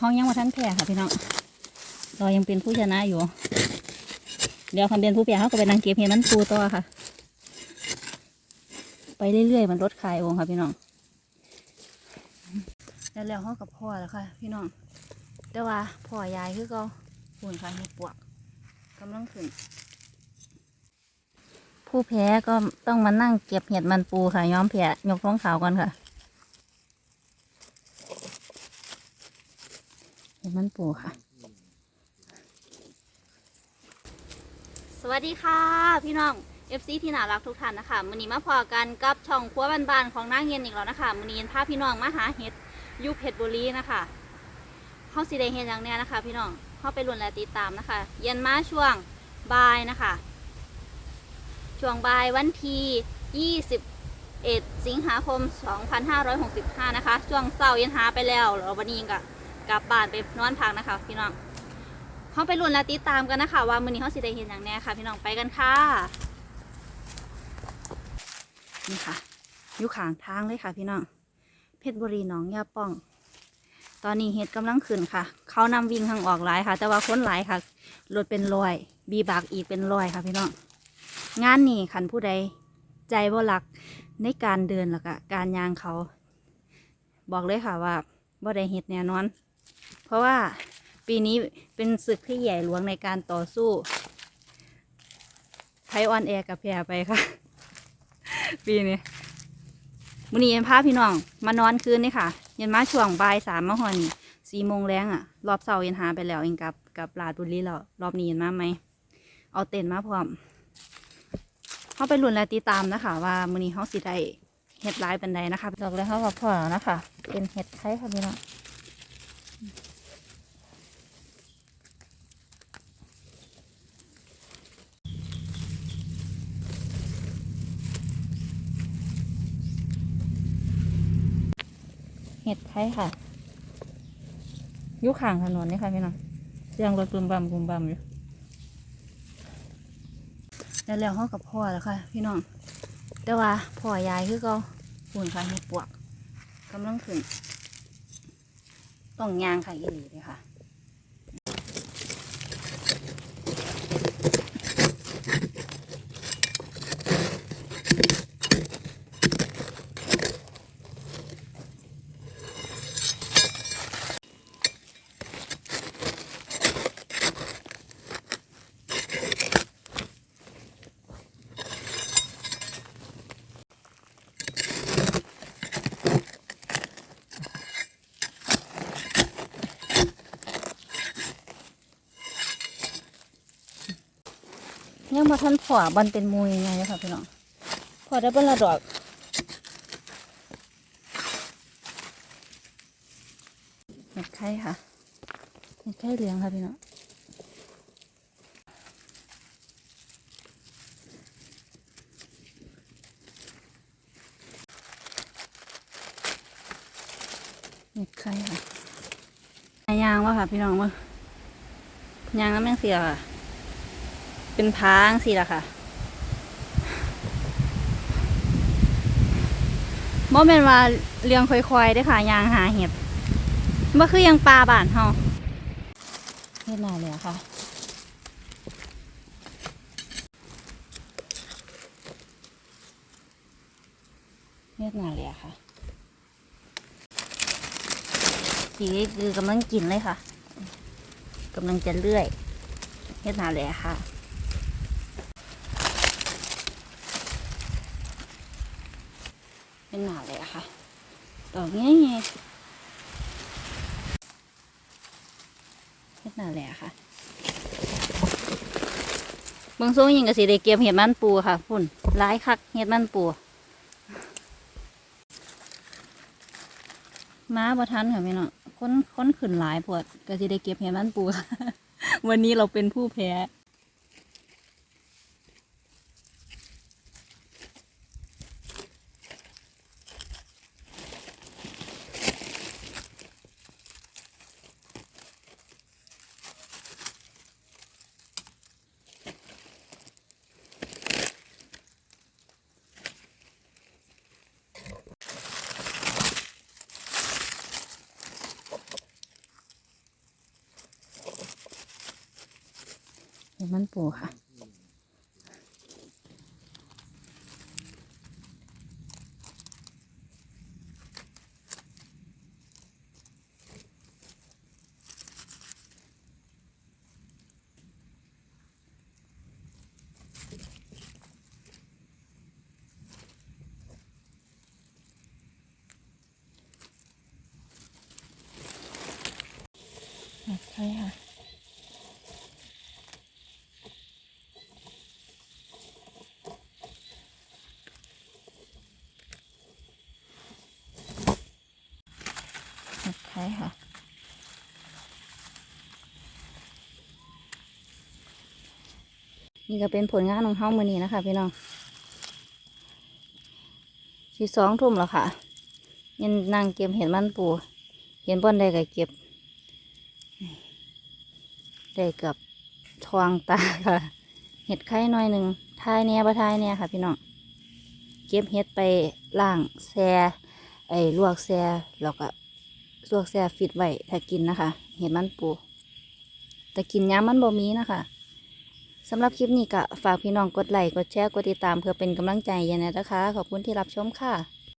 ห้องยังมาทันแพ้ค่ะพี่น้องเรายังเป็นผู้ชนะอยู่ เดี๋ยวคำเป็นผู้แพ้เขาก็ไปนั่งเก็บเห็ดมันปูต่อค่ะ ไปเรื่อยๆมันลดขายวงค่ะพี่น้องแล้วแล้วเขากับพ่อแล้วค่ะ พี่น้องแต่ว่าพ่อยายคือเขาหุ่นค่ะเห็ดปวกกำลังขึ้นผู้แพ้ก็ต้องมานั่งเก็บเห็ดมันปูค่ะย้อมแพ้ยกท้องขาวก่อนค่ะ เห็ด มันปูค่ะ สวัสดีค่ะ พี่น้อง FC ที่น่ารักทุกท่านนะคะมือนี้มาพอกันกับช่องครัวบ้านๆของนางเย็นอีกแล้วนะคะมือนี้พาพี่น้องมาหาเห็ดยุคเพชรบุรีนะคะเขาสิได้เห็นอย่างเนี้ยนะคะ พี่น้องเขาไปลุ้นและติดตามนะคะ เย็นมาช่วงบ่ายนะคะ ช่วงบ่ายวันที่21สิงหาคม 2565 นะคะ ช่วงเสาร์เย็นหาไปแล้วแล้ววันนี้ก็ กลับบ้านไปนอนพักนะคะ พี่น้องเขาไปลุ้นและติดตามกันนะคะ ว่ามือนี้เขาสิได้เห็นอย่างแน่ค่ะ พี่น้องไปกันค่ะนี่ค่ะอยู่ขางทางเลยค่ะ พี่น้องเพชรบุรีหนองยาป้อง ตอนนี้เห็ดกำลังขึ้นค่ะ เขานำวิ่งทางออกหลายค่ะ แต่ว่าคนหลายค่ะรถเป็นรอย บีบากอีกเป็นรอยค่ะพี่น้องงานนี่ขันผู้ใดใจบ่หลักในการเดินแล้วก็การยางเขา บอกเลยค่ะว่าบ่ได้เฮ็ดแน่นอน เพราะว่าปีนี้เป็นศึกที่ใหญ่หลวงในการต่อสู้ไทออนแอร์กับแพรไปค่ะ ปีนี้มื้อนี้เย็นพาพี่น้อง มานอนคืนนี่ค่ะ เย็นมาช่วงบ่ายสามมาหอนสี่โมงแรงอะรอบเสาร์เย็นหาไปแล้วเองกับกับลาดบุรีแล้วรอบนี้เย็นมาไหม เอาเต็นท์มาพร้อมเขาไปลุ้นและติดตามนะคะ ว่ามื้อนี้เขาสิได้เห็ดหลายปันใดนะคะดอกเลยเขากับพ่อแล้วนะคะ เป็นเห็ดไทยค่ะพี่น้อง ห็ดไทยค่ะอยุข้างถนนนี่ค่ะพี่น้องเสียงรถกลุ่มบัมบุมบัมอยู่แล้วแล้วเขากับพ่อแล้วค่ะ พี่น้องแต่ว่าพ่อยายคือเขาหุ่นค่ะเห็ดปวกกำลังขึ้นต้องยางค่ะอีหลีเลยค่ะ ยังมาทันผัวบันเป็นมูยังไงค่ะพี่น้องพอได้บนละดอกเห็ดไข่ค่ะเห็ดไข่เหลืองค่ะพี่น้องเห็ดไข่ค่ะยางวะค่ะพี่น้องมั้งยางน้ำแมงเสียค่ะ เป็นพางสิล่ะค่ะโมเมนว่าเลี้ยงควายๆได้ค่ะยางหาเห็ดบ่คือยังปลาบ้านเฮาเฮ็ดหน่าเลยอะค่ะเฮ็ดหน่าเลยอะค่ะสีคือกำลังกินเลยค่ะกำลังจะเลื่อยเฮ็ดหนาเลยอะค่ะ เป็ นหนาเลยอะค่ะดอกนี้ไงเฮ็ดหนาเลยอะค่ะเบางโซ่ยิงกับสีเด็กเกียมเห็ดมันปูค่ะพุ่นร้ายคักเห็ดมันปูม้าบ่ทันค่ะพี่น้องคนค้นขึ้นหลายปวดก็สิได้เก็บเห็ดมันปู วันนี้เราเป็นผู้แพ้ มันปูค่ะใช่ค่ะ ช่ค่ะ นี่ก็เป็นผลงานของเฮามือนี้นะคะพี่น้องสีสองทุ่มแล้วค่ะ ยันนั่งเก็บเห็นมันปู เห็นบอนได้ก็เก็บ ได้เกับทองตาค่ะ เห็ดไข่หน่อยหนึ่งทายเนี่ยบะทายเนี่ยค่ะ พี่น้อง เก็บเห็ดไปล่างแซ่ไอ้ลวกแซ่แล้วก็ ลวกแซ่ฟิตไว้ถ้ากินนะคะ เห็ดมันปู แต่กินย้ำมันบ่มีนะคะสำหรับคลิปนี้ก็ฝากพี่น้องกดไลค์กดแชร์กดติดตามเพื่อเป็นกำลังใจยังไงนะคะ ขอบคุณที่รับชมค่ะ